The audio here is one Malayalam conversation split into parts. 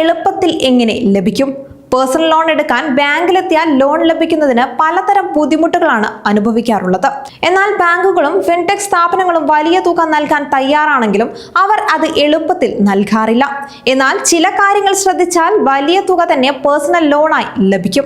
എളുപ്പത്തിൽ എങ്ങനെ ലഭിക്കും? പേഴ്സണൽ ലോൺ എടുക്കാൻ ബാങ്കിലെത്തിയാൽ ലോൺ ലഭിക്കുന്നതിന് പലതരം ബുദ്ധിമുട്ടുകളാണ് അനുഭവിക്കാറുള്ളത്. എന്നാൽ ബാങ്കുകളും ഫിൻടെക് സ്ഥാപനങ്ങളും വലിയ തുക നൽകാൻ തയ്യാറാണെങ്കിലും അവർ അത് എളുപ്പത്തിൽ നൽകാറില്ല. എന്നാൽ ചില കാര്യങ്ങൾ ശ്രദ്ധിച്ചാൽ വലിയ തുക തന്നെ പേഴ്സണൽ ലോണായി ലഭിക്കും.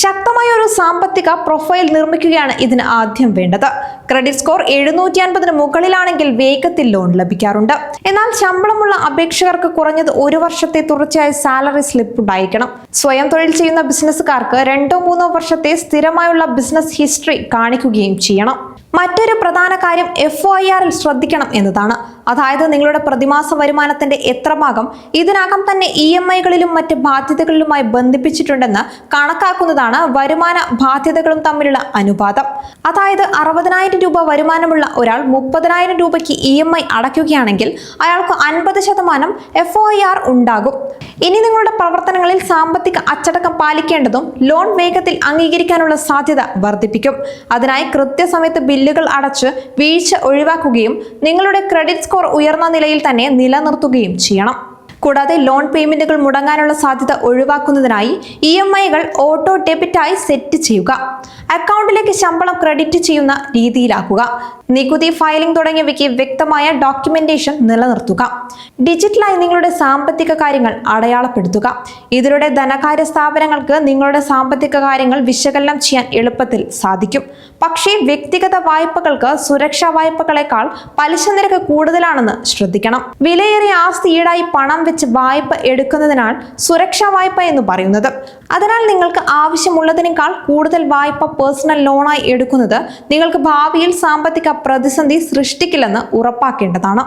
ശക്തമായ ഒരു സാമ്പത്തിക പ്രൊഫൈൽ നിർമ്മിക്കുകയാണ് ഇതിന് ആദ്യം വേണ്ടത്. ക്രെഡിറ്റ് സ്കോർ എഴുന്നൂറ്റി അൻപതിന് മുകളിലാണെങ്കിൽ വേഗത്തിൽ ലോൺ ലഭിക്കാറുണ്ട്. എന്നാൽ ശമ്പളമുള്ള അപേക്ഷകർക്ക് കുറഞ്ഞത് ഒരു വർഷത്തെ തുടർച്ചയായ സാലറി സ്ലിപ്പ് ഉണ്ടായിരിക്കണം. സ്വയം തൊഴിൽ ചെയ്യുന്ന ബിസിനസ്സുകാർക്ക് രണ്ടോ മൂന്നോ വർഷത്തെ സ്ഥിരമായുള്ള ബിസിനസ് ഹിസ്റ്ററി കാണിക്കുകയും ചെയ്യണം. മറ്റൊരു പ്രധാന കാര്യം എഫ് ഐ ആറിൽ ശ്രദ്ധിക്കണം എന്നതാണ്. അതായത് നിങ്ങളുടെ പ്രതിമാസ വരുമാനത്തിന്റെ എത്ര ഭാഗം ഇതിനകം തന്നെ ഇ എം ഐകളിലും മറ്റ് ബാധ്യതകളിലുമായി ബന്ധിപ്പിച്ചിട്ടുണ്ടെന്ന് കണക്കാക്കുന്നതാണ് വരുമാന ബാധ്യതകളും തമ്മിലുള്ള അനുപാതം. അതായത് അറുപതിനായിരം രൂപ വരുമാനമുള്ള ഒരാൾ മുപ്പതിനായിരം രൂപയ്ക്ക് ഇ എം ഐ അടയ്ക്കുകയാണെങ്കിൽ അയാൾക്ക് അൻപത് ശതമാനം എഫ് ഒ ആർ ഉണ്ടാകും. ഇനി നിങ്ങളുടെ പ്രവർത്തനങ്ങളിൽ സാമ്പത്തിക അച്ചടക്കം പാലിക്കേണ്ടതും ലോൺ വേഗത്തിൽ അംഗീകരിക്കാനുള്ള സാധ്യത വർദ്ധിപ്പിക്കും. അതിനായി കൃത്യസമയത്ത് ബില്ലുകൾ അടച്ച് വീഴ്ച ഒഴിവാക്കുകയും നിങ്ങളുടെ ക്രെഡിറ്റ് സ്കോർ ഉയർന്ന നിലയിൽ തന്നെ നിലനിർത്തുകയും ചെയ്യണം. കൂടാതെ ലോൺ പേയ്മെന്റുകൾ മുടങ്ങാനുള്ള സാധ്യത ഒഴിവാക്കുന്നതിനായി ഇ എം ഐകൾ ഓട്ടോ ഡെബിറ്റായി സെറ്റ് ചെയ്യുക. അക്കൗണ്ടിലേക്ക് ശമ്പളം ക്രെഡിറ്റ് ചെയ്യുന്ന രീതിയിലാക്കുക. നികുതി ഫയലിംഗ് തുടങ്ങിയവയ്ക്ക് വ്യക്തമായ ഡോക്യുമെന്റേഷൻ നിലനിർത്തുക. ഡിജിറ്റലായി നിങ്ങളുടെ സാമ്പത്തിക കാര്യങ്ങൾ അടയാളപ്പെടുത്തുക. ഇതിലൂടെ ധനകാര്യ സ്ഥാപനങ്ങൾക്ക് നിങ്ങളുടെ സാമ്പത്തിക കാര്യങ്ങൾ വിശകലനം ചെയ്യാൻ എളുപ്പത്തിൽ സാധിക്കും. പക്ഷേ വ്യക്തിഗത വായ്പകൾക്ക് സുരക്ഷാ വായ്പകളെക്കാൾ പലിശ നിരക്ക് കൂടുതലാണെന്ന് ശ്രദ്ധിക്കണം. വിലയേറിയ ആസ്തി ഈടായി പണം വെച്ച് വായ്പ എടുക്കുന്നതിനാൽ സുരക്ഷാ വായ്പ എന്ന് പറയുന്നത്. അതിനാൽ നിങ്ങൾക്ക് ആവശ്യമുള്ളതിനേക്കാൾ കൂടുതൽ വായ്പ പേഴ്സണൽ ലോണായി എടുക്കുന്നത് നിങ്ങൾക്ക് ഭാവിയിൽ സാമ്പത്തിക പ്രതിസന്ധി സൃഷ്ടിക്കില്ലെന്ന് ഉറപ്പാക്കേണ്ടതാണ്